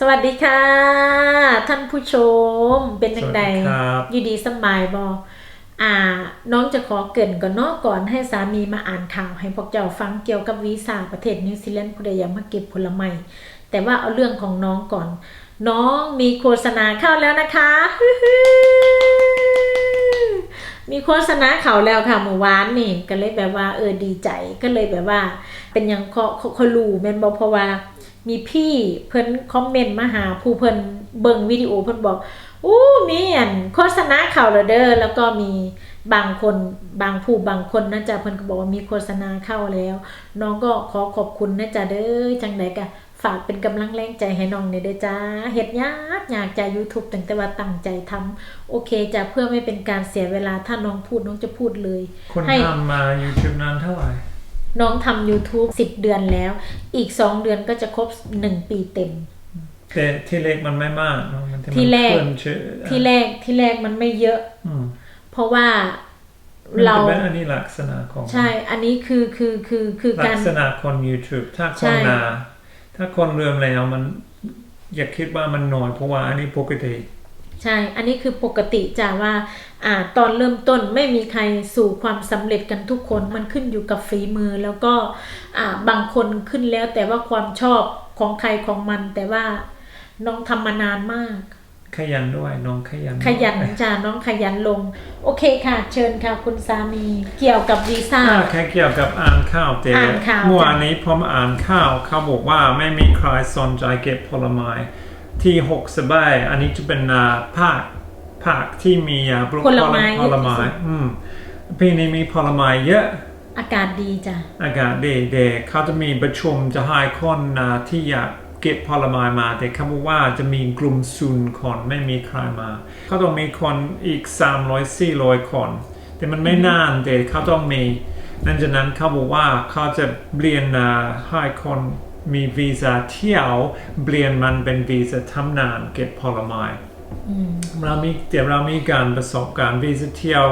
สวัสดีค่ะ ท่านผู้ชมเป็นยังไงสวัสดีครับอยู่ดีสำบายบออ่า น้องจะขอเกรินก่อนเนอกก่อนให้สามีมาอ่านข่าว ให้พวกเจ้าฟังเกี่ยวกับวีซ่าประเทศนิวซีแลนด์ผู้ใดอยากมาเก็บผลไม้แต่ว่าเอาเรื่องของน้องก่อน น้องมีโฆษณาเข้าแล้วนะคะ มีโฆษณาเขาแล้วค่ะเมื่อวานนี่ก็เลยแบบว่าเออดีใจก็เลยแบบว่า เป็นหยังเขาเขาเขารู้แม่นบอกเพราะว่า มีพี่เพิ่นคอมเมนต์มาหาผู้เพิ่นเบิ่งวิดีโอเพิ่นบอกอู้มีอันโฆษณาเขาแล้วเด้อแล้วก็มีบางคนบางผู้บางคนนะจ๊ะเพิ่นก็บอกว่ามีโฆษณาเข้าแล้ว น้องก็ขอขอบคุณนะจ๊ะเด้อจังไดก็ฝากเป็นกำลังแรงใจให้น้องเนี่ยเด้อจ้าเฮ็ดยากอยากจะ YouTube ตั้งแต่ว่าตั้งใจทำโอเคจ้ะเพื่อไม่เป็นการเสียเวลาถ้าน้องพูดน้องจะพูดเลยคนให้ทำมา YouTube นานเท่าไหร่ น้องทำ YouTube 10 เดือนแล้ว อีก 2 เดือนก็จะครบ 1 ปีเต็มแต่ที่เล็กมันไม่มากเนอะมันที่แรกมันขึ้นชื่อที่แรกที่แรกมันไม่เยอะอืมเพราะว่ามันเราจะเป็นอันนี้ลักษณะของ ใช่ อันนี้คือคือคือคือลักากรษณะคน YouTube ถ้าคใช่นนา ถ้าคนเริ่มแล้วมัน อย่าคิดว่ามันน้อยเพราะว่าอันนี้ปกติ ใช่ อันนี้คือปกติจ้ะว่าอ่าตอนเริ่มต้นไม่มีใครสู่ความสำเร็จกันทุกคนมันขึ้นอยู่กับฝีมือแล้วก็อ่าบางคนขึ้นแล้วแต่ว่าความชอบของใครของมัน แต่ว่าน้องทำมานานมาก ขยันด้วยน้องขยัน ขยันจ้ะน้องขยันลง โอเคค่ะ เชิญค่ะคุณสามี เกี่ยวกับวีซ่าถ้าแค่เกี่ยวกับอ่านข่าวแต่อ่านข่าวเมื่อวานนี้ผมอ่านข่าวเขาบอกว่าไม่มีใครสนใจเก็บผลไม้ ที่หกสบาย อันนี้จะเป็นอ่าภาคภาคที่มีอ่าปลูกผลไม้ผลไม้เยอะที่สุดอืมปีนี้มีผลไม้เยอะ อากาศดีจ้ะ อากาศดีเดเขาจะมีประชุมจะให้คนอ่าที่อยากเก็บผลไม้มาแต่เขาบอกว่าจะมีกลุ่มซุนคนไม่มีใครมาเขาต้องมีคนอีก300 400คน แต่มันไม่นานแต่เขาต้องมีนั่นจากนั้นเขาบอกว่าเขาจะเปลี่ยนอ่าให้คน มีวีซ่าเที่ยวเปลี่ยนมันเป็นวีซ่าทำนานเก็บผลไม้อืมเรามีเดี๋ยวเรามีการประสบการณ์วีซ่าเที่ยว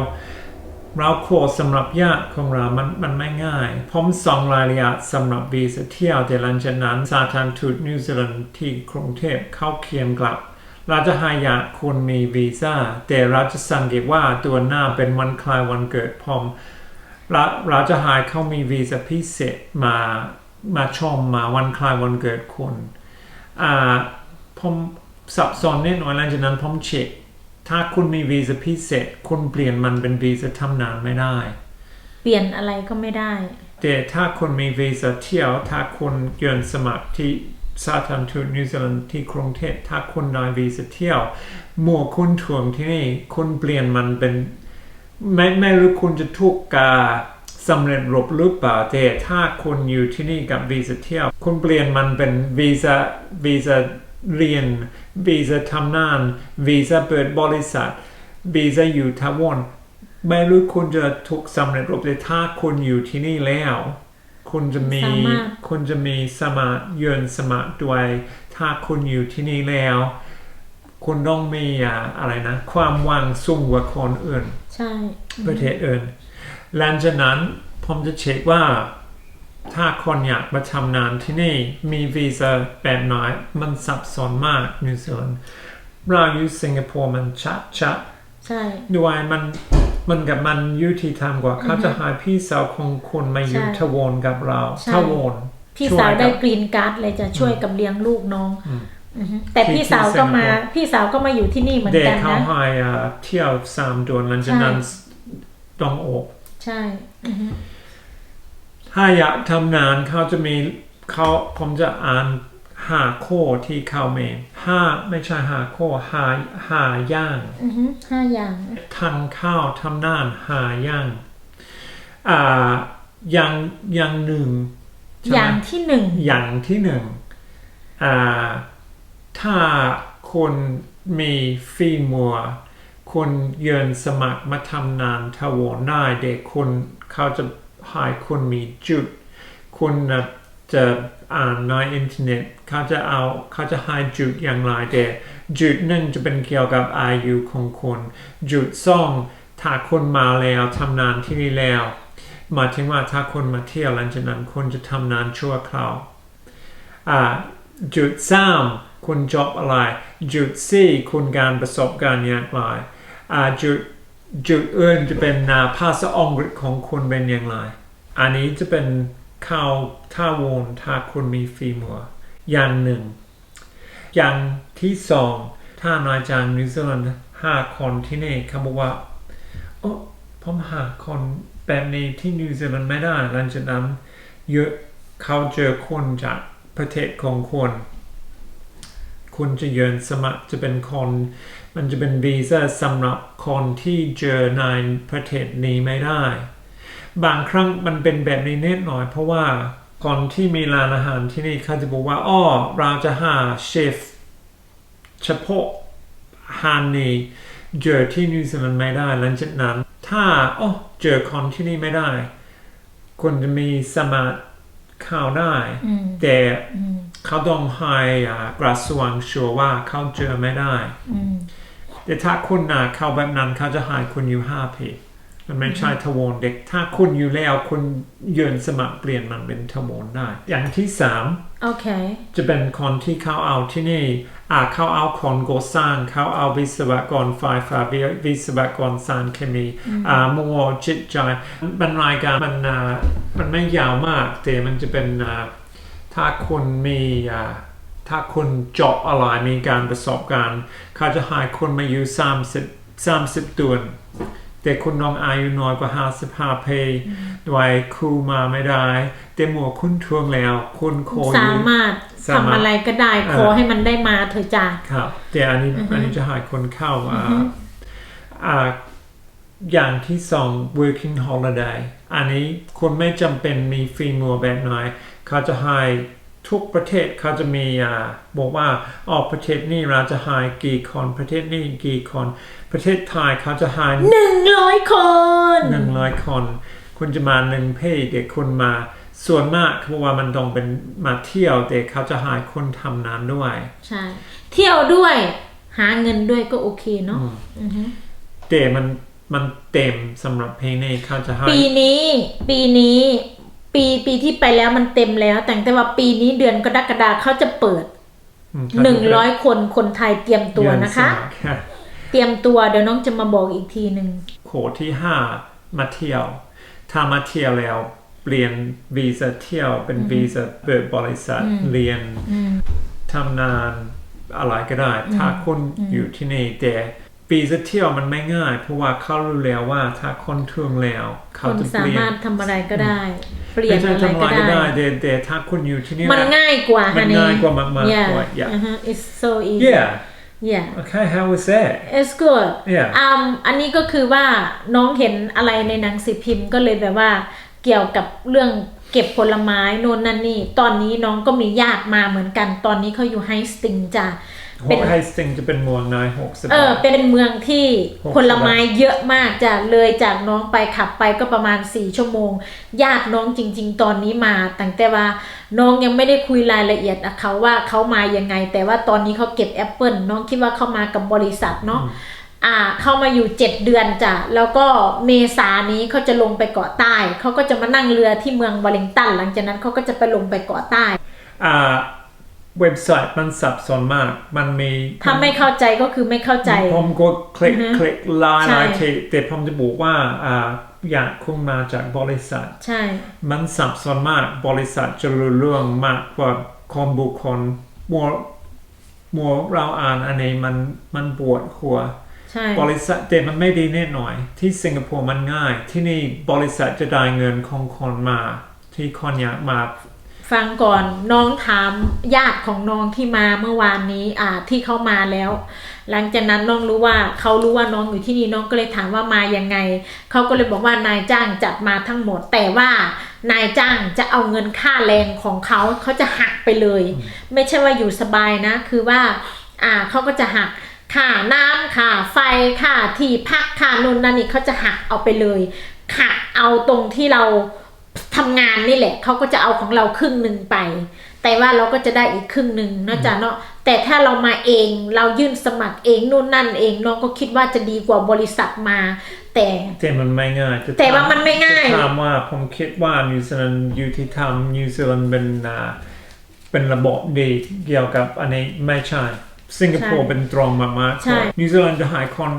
เราโคสำหรับญาติของเรา มันมันไม่ง่าย ผมส่งรายละเอียดสำหรับวีซ่าเที่ยวแต่หลังจากนั้นสาธารณทูตนิวซีแลนด์ที่กรุงเทพเข้าเคียนกลับ เราจะให้ญาติคุณมีวีซ่า แต่เราจะสังเกตว่าตัวหน้าเป็นวันคล้ายวันเกิดผมเราเราจะให้เขามีวีซ่าพิเศษมา มาชมมาวันคล้ายวันเกิดคุณอ่าผมสับสนนิดหน่อยหลังจากนั้นผมเช็คถ้าคุณมีวีซ่าพิเศษ คุณเปลี่ยนมันเป็นวีซ่าทำนานไม่ได้ เปลี่ยนอะไรก็ไม่ได้ แต่ถ้าคุณมีวีซ่าเที่ยว ถ้าคุณยื่นสมัครที่สาธารณทูตนิวซีแลนด์ที่กรุงเทพถ้าคุณได้วีซ่าเที่ยวหมัวคุณถ่วงที่นี่ คุณเปลี่ยนมันเป็น ไม่ไม่รู้คุณจะถูกกา สำเร็จรบหรือเปล่าแต่ถ้าคุณอยู่ที่นี่กับวีซ่าเที่ยว คุณเปลี่ยนมันเป็นวีซ่าวีซ่าเรียนวีซ่าทำงานวีซ่าเปิดบริษัทวีซ่าอยู่ทาวอนไม่รู้คุณจะถูกสำเร็จรบแต่ถ้าคุณอยู่ที่นี่แล้ว คุณจะมีสามารถคุณจะมีสมัครเยือนสมัครด้วย ถ้าคุณอยู่ที่นี่แล้ว คุณต้องมีอ่าอะไรนะ ความหวังสูงกว่าคนอื่น ใช่ประเทศอื่น หลังจากนั้นผมจะเช็คว่า ถ้าคนอยากมาทำงานที่นี่มีวีซ่าแบบไหนมันสับสนมากนิวซีแลนด์เราอยู่สิงคโปร์มันชัดชัดใช่ด้วยมันมันกับมันยุติธรรมกว่าเขาจะหาพี่สาวของคุณมาอยู่ใช่ทวนกับเราใช่ทวนพี่ช่ยสาวได้กับกรีนการ์ดเลยจะช่วยกับเลี้ยงลูกน้องอืมอือฮึแต่ที่พี่สาวก็มาที่สิงคโปร์พี่สาวก็มาอยู่ที่นี่เหมือนเด็กกันเขานะให้อ่าเที่ยวสามเดือนหลังจากนั้นต้องออก ใช่อือฮึถ้าอยากทำงานเขาจะมีเขาผมจะอ่านห้าข้อที่เขาเมนห้าไม่ใช่ห้าข้อห้าห้าอย่างอือฮึห้าอย่างทางข้าวทำนานห้าอย่างอ่าอย่างอย่างหนึ่งใช่ไหมอย่างที่หนึ่งอย่างที่หนึ่งอ่าถ้าคนมีฟีมัว คนเยินสมัครมาทำงานทวารได้เด็กคนเขาจะให้คนมีจุด คุณน่ะจะอ่านในอินเทอร์เน็ตเขาจะเอาเขาจะให้จุดอย่างไรแต่จุดหนึ่งจะเป็นเกี่ยวกับอายุของคนจุดสองถ้าคนมาแล้วทำงานที่นี่แล้วหมายถึงว่าถ้าคนมาเที่ยวหลังจากนั้นคนจะทำงานชั่วคราวจุดสามคุณจบอะไร จุดสี่คุณการประสบการณ์อย่างไร จุดจุดอื่นจะเป็นาภาษาอังกฤษของคุณเป็นอย่างไร อันนี้จะเป็นข่าวท่าวนถ้าคุณมีฝีมืออย่างหนึ่ง อย่างที่สองถ้านายจากนิวซีแลนด์ห้าคนที่นี่เขาบอกว่าโอ้ผมหาคนแบบนี้ที่นิวซีแลนด์ไม่ได้หลังจากนั้นเยอะเขาเจอคนจากประเทศของคนคุณจะเยินสมัครจะเป็นคน มันจะเป็นวีซ่าสำหรับคนที่เจอในประเทศนี้ไม่ได้ บางครั้งมันเป็นแบบนี้นิดหน่อยเพราะว่าคนที่มีร้านอาหารที่นี่เขาจะบอกว่าอ้อเราจะหาเชฟเฉพาะอาหารนี้เจอที่นิวซีแลนด์ไม่ได้หลังจากนั้น ถ้าโอ้เจอคนที่นี่ไม่ได้คุณจะมีสามารถเข้าได้อืมแต่อืมเขาต้องให้อ่ากระทรวงชัวร์ว่าเขาเจอไม่ได้อืม แต่ถ้าคุณน่ะเข้าแบบนั้นเขาจะให้คุณอยู่ห้าปีมันไม่ใช่ทวงเด็ก ถ้าคุณอยู่แล้วคุณเยืนสมัครเปลี่ยนมันเป็นทวงได้ อย่างที่สามโอเค จะเป็นคนที่เขาเอาที่นี่อ่าเขาเอาคนก่อสร้างเขาเอาวิศวกรไฟฟ้าวิวิศวกรสารเคมีอ่ามัวจิตใจมันรายการมันอ่ามันไม่ยาวมากแต่มันจะเป็นอ่าถ้าคุณมีอ่า ถ้าคุณจบอะไรมีการประสบการณ์เขาจะให้คุณมาอยู่30 30เดือนแต่คุณน้องอายุน้อยกว่า 55 ปีด้วยครูมาไม่ได้ แต่หมวกคุณทวงแล้ว คุณโคอสายู่มารถสามารถทำอะไรก็ได้เออขอให้มันได้มาเถอะจ้าครับ แต่อันนี้อันนี้จะหายคนเข้าอ่าอ่าอย่างที่สอง working holiday อันนี้คนไม่จำเป็นมีฟรีมัวแบบน้อยเขาจะให้ ทุกประเทศเขาจะมีอ่าบอกว่าออกประเทศนี้เราจะให้กี่คนประเทศนี้กี่คน ประเทศไทยเขาจะให้หนึ่งร้อยคนหนึ่งร้อยคน คุณจะมาหนึ่งเพศเด็กคุณมา ส่วนมากเขาบอกว่ามันต้องเป็นมาเที่ยวแต่เขาจะหายคนทำนานด้วยใช่เที่ยวด้วยหาเงินด้วยก็โอเคเนาะอือฮึแต่มันมันเต็มสำหรับเพลงนี้เขาจะให้ปีนี้ ปีนี้ ปีปีที่ไปแล้วมันเต็มแล้ว แต่แต่ว่าปีนี้เดือนกรกฎาเขาจะเปิดอืมหนึ่งร้อยคนคนไทยเตรียมตัวนะคะเดือสมัรเตรียมตัวเดี๋ยวน้องจะมาบอกอีกทีหนึ่งโขที่ห้ามาเที่ยว ถ้ามาเที่ยวแล้ว เปลี่ยนวีซ่าเที่ยวเป็นวีซ่าเปิดบริษัทเรียนอืมทำนานอะไรก็ได้ ถ้าคุณอยู่ที่นี่แต่วีซ่าเที่ยวมันไม่ง่าย เพราะว่าเขารู้แล้วว่าถ้าคนทวงแล้วคเขานจะสาเปลี่ยนมารถทำอะไรก็ได้ เปลี่ยไม่นใช่อะไรทำอะไรก็ก็ได้ได้ แต่แต่ถ้าคุณอยู่ที่นี่มันแล้วง่ายกว่ามันฮะนี่ง่ายกว่ามากๆ yeah กว่า yeah uh-huh. it's so easy yeah yeah okay how was that it's good Yeah. อืมอันนี้ก็คือว่าน้องเห็นอะไรในหนังสือพิมพ์ก็เลยแบบว่าเกี่ยวกับเรื่องเก็บผลไม้โน่นนั่นนี่ ตอนนี้น้องก็มีญาติมาเหมือนกัน ตอนนี้เขาอยู่ไฮสติงจ้ะ หเป็น กไฮสติงจะเป็นเมืองนายหกสิบ เออเป็นเมืองที่หกสิบ ผลไม้เยอะมากจ้ะเลยจากน้องไปขับไปก็ประมาณสี่ชั่วโมง ญาติน้องจริง ๆ ตอนนี้มาตั้งแต่ว่าน้องยังไม่ได้คุยรายละเอียดกับเขาว่าเขามายังไง แต่ว่าตอนนี้เขาเก็บแอปเปิลน้องคิดว่าเขามากับบริษัทเนาะอ่าเข้ามาอยู่เจ็ดเดือนจ้ะแล้วก็เมษานี้เขาจะลงไปเกาะใต้เขาก็จะมานั่งเรือที่เมืองวอลลิงตันหลังจากนั้นเขาก็จะไปลงไปเกาะใต้ อ่า เว็บไซต์มันสับสนมาก มันมีถ้าไม่เข้าใจก็คือไม่เข้าใจ ผมก็คลิกอือฮึคลิกไลน์ใช่ไลน์ทีแต่ผมจะบอกว่าอ่าอยากคุณมาจากบริษัท ใช่ มันสับสนมากบริษัทจะรู้เรื่องมากกว่าคนบุคคลมัวมัวเราอ่านอันนี้มันมันปวดหัวใช่บริษัทแต่มันไม่ดีแน่หน่อย ที่สิงคโปร์มันง่าย ที่นี่บริษัทจะได้เงินของคนมา ที่คนอยากมา ฟังก่อนน้องถามญาติของน้องที่มาเมื่อวานนี้อ่าที่เขามาแล้ว หลังจากนั้นน้องรู้ว่าเขารู้ว่าน้องอยู่ที่นี่น้องก็เลยถามว่ามายังไงเขาก็เลยบอกว่านายจ้างจัดมาทั้งหมด แต่ว่านายจ้างจะเอาเงินค่าแรงของเขาเขาจะหักไปเลย ไม่ใช่ว่าอยู่สบายนะ คือว่าอ่าเขาก็จะหักค่าน้ำค่าไฟค่าที่พักค่านู่นนั่นนี่เขาจะหักเอาไปเลยหักเอาตรงที่เรา ทำงานนี่แหละเขาก็จะเอาของเราครึ่งหนึ่งไป แต่ว่าเราก็จะได้อีกครึ่งหนึ่งเนอะจ๊ะเนาะแต่ถ้าเรามาเองเรายื่นสมัครเองนู่นนั่นเองน้องก็คิดว่าจะดีกว่าบริษัทมา แต่แต่มันไม่ง่ายจะแต่ว่ามันไม่ง่ายจะถามว่าผมคิดว่านิวซีแลนด์ยุติธรรมนิวซีแลนด์เป็นอ่าเป็นระบบดีเกี่ยวกับอันนี้ไม่ใช่ สิงคโปร์ใช่เป็นตรงมากๆใช่นิวซีแลนด์จะหายคน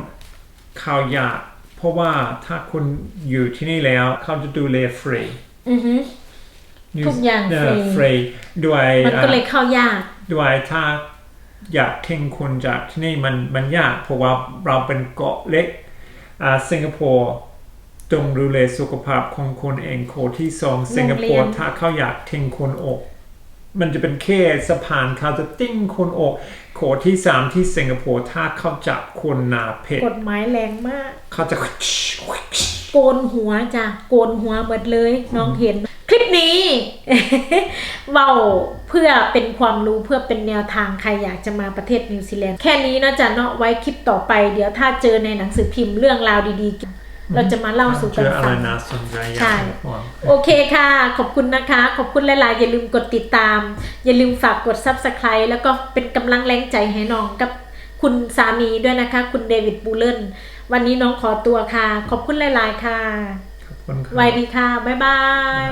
ข่าวยากเพราะว่าถ้าคุณอยู่ที่นี่แล้วเขาจะดูแลฟรี อือฮึ ทุกอย่างเฟรี ฟรีด้วยมันก็เลยอ่าเข้ายาก ด้วยถ้าอยากทิ้งคุณจากที่นี่มันมันยากเพราะว่าเราเป็นเกาะเล็กอ่าสิงคโปร์ต้องดูแลสุขภาพของคุณเองโคที่สองสิงคโปร์โรงเรียนถ้าเขาอยากทิ้งคุณออก มันจะเป็นแค่สะพานเขาจะติ้งคุณออกโคที่สามที่สิงคโปร์ถ้าเขาจับคุณหนาเพชกฎหมายแรงมาก เขาจะ โกนหัวจ้ะโกนหัวหมดเลยน้องเห็น คลิปนี้เว้าเพื่อเป็นความรู้เพื่อเป็นแนวทางใครอยากจะมาประเทศนิวซีแลนด์แค่นี้นะจ๊ะเนาะไว้คลิปต่อไป เดี๋ยวถ้าเจอในหนังสือพิมพ์เรื่องราวดีๆเราจะมาเล่าสู่เจกันออะไรฟังน่าสนใจอยากใช่ให้ฟังโอเคค่ะ ขอบคุณนะคะ ขอบคุณหลายๆ อย่าลืมกดติดตาม อย่าลืมฝากกด Subscribe แล้วก็เป็นกำลังแรงใจให้น้องกับคุณสามีด้วยนะคะ คุณเดวิดบูเลน วันนี้น้องขอตัวค่ะ ขอบคุณหลาย ๆ ค่ะขอบคุณครับไว้ดีค่ะ บ๊ายบาย